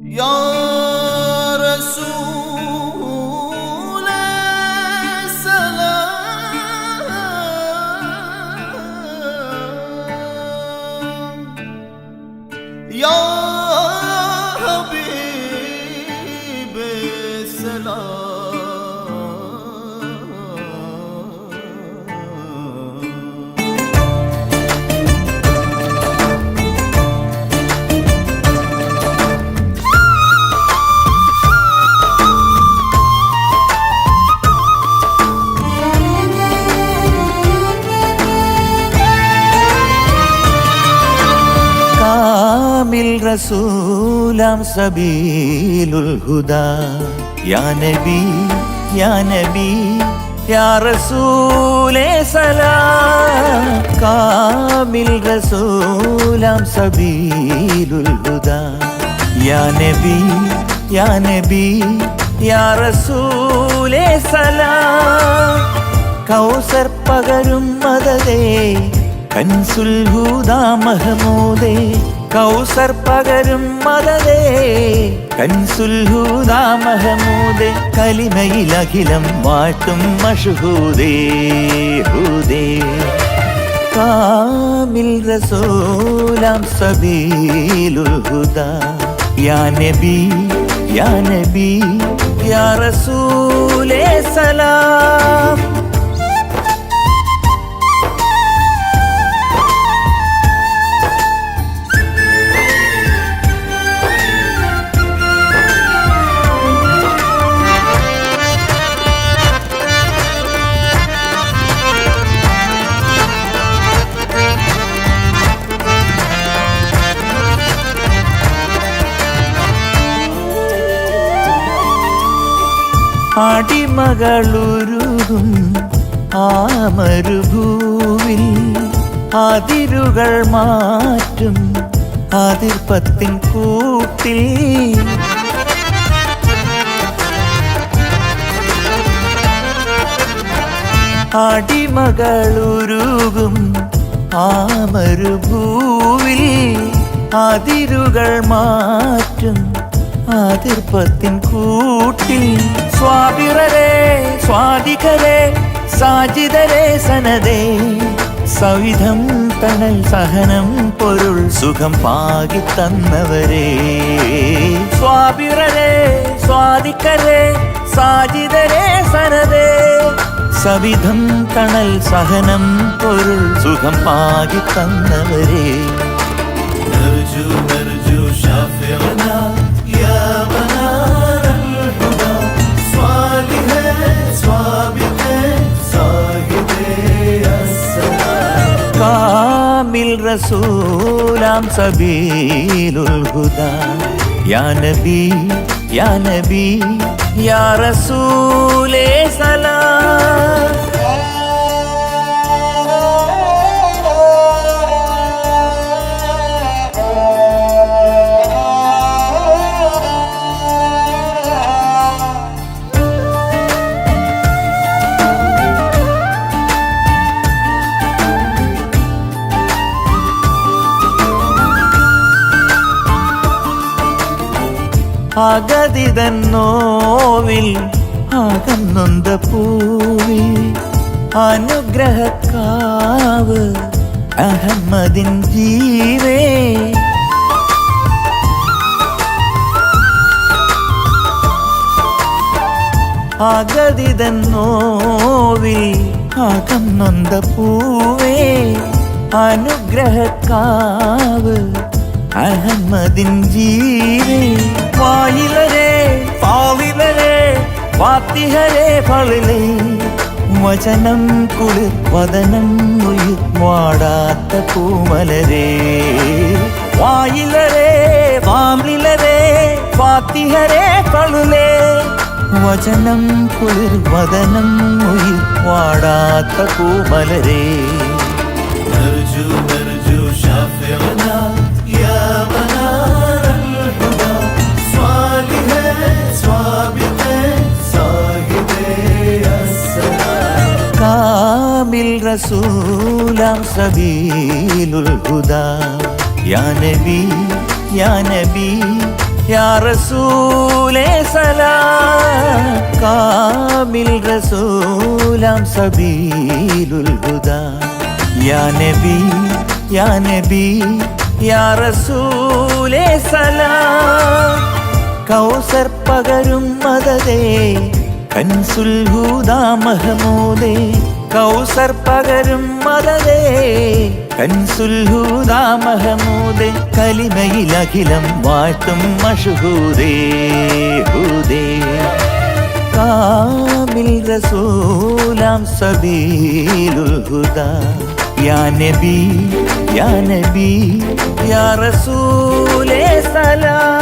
Ya Resul'e selam. Ya Habib'e selam. റസൂലാം സബീലുൽ Huda. യാ നബി യാ നബി യാ റസൂലേ സലാം. കാമിൽ റസൂലാം സബീലുൽ ഹുദാ. യാ നബി യാ നബി യാ റസൂലേ സലാം. കൗസർ പകരും മതതേ കൻസുൽ ഹുദ മഹമൂദേ. കൗസർ പകരും മതതേ കൻസുൽഹൂദാ മഹമൂദേ കലിമയിൽ അഖിലം വാട്ടും മഷുഹൂദേ ഹൂദേ. കാമിൽ റസൂലാം സബീലുൽ ഹുദാ. യാ നബി യാ നബി യാ റസൂലേ സലാം. അടിമകളുരുകും ആ മരുഭൂവിൽ അതിരുകൾ മാറ്റും അതിർപ്പത്തിൻ കൂട്ടിൽ. അടിമകളുരുകും ആ മരുഭൂവിൽ അതിരുകൾ മാറ്റും അതിർപ്പത്തിൻ കൂട്ടിൽ സ്വാതിരരെ സ്വാതികരെ സാജിതരെ സനതേ സവിധം തണൽ സഹനം പൊരുൾ സുഖം പാകി തന്നവരെ. സ്വാതിരരെ സ്വാതിക്കരെ സാജിതരെ സനതേ സവിധം തണൽ സഹനം പൊരുൾ സുഖം പാകി തന്നവരെ. റസൂലാം സബീലുൽ ഹുദാ. യാ നബി യാ നബി യാ റസൂലേ സലാം. അഗതിതൻ നോവിൽ അകന്നൊന്ത പൂവിൽ അനുഗ്രഹക്കാവ് അഹമ്മദിൻ ജീവേ. അഗതിതൻ നോവിൽ പൂവേ അനുഗ്രഹക്കാവ് അഹമ്മദിൻ ജീവേ. വായിലരെ പാവിലരെ വാത്തിഹരെ പളിലേ വചനം കുളിർ വദനം ഉയിർ വാടാത്ത പൂമലരേ. വായിലരെ വാമിലരെ വാത്തിഹരെ പളുലേ വചനം കുളിർ വദനം ഉയിർ വാടാത്ത പൂമലരേ. നർജു നർജു റസൂലാം സബീലുൽ ഹുദാ. യാ നബി യാ നബി യാ റസൂലേ സലാം. കാമിൽ റസൂലാം സബീലുൽ ഹുദാ. യാ നബി യാ നബി യാ റസൂലേ സലാം. കൗസർ പകരും മദതേ കൻസുൽ ഹുദാ മഹമൂദേ. കൗസർ പകരും മദതേ കൻസുൽഹൂദാ മഹമൂദേ കലിമയിൽ കലിമയിലഖിലം വാഴ്ത്തും മഷുഹൂദേ ഹൂദേ. കാമിൽ റസൂലാം സബീലുൽ ഹുദാ. യാ നബി യാ നബി യാ റസൂലേ സലാം.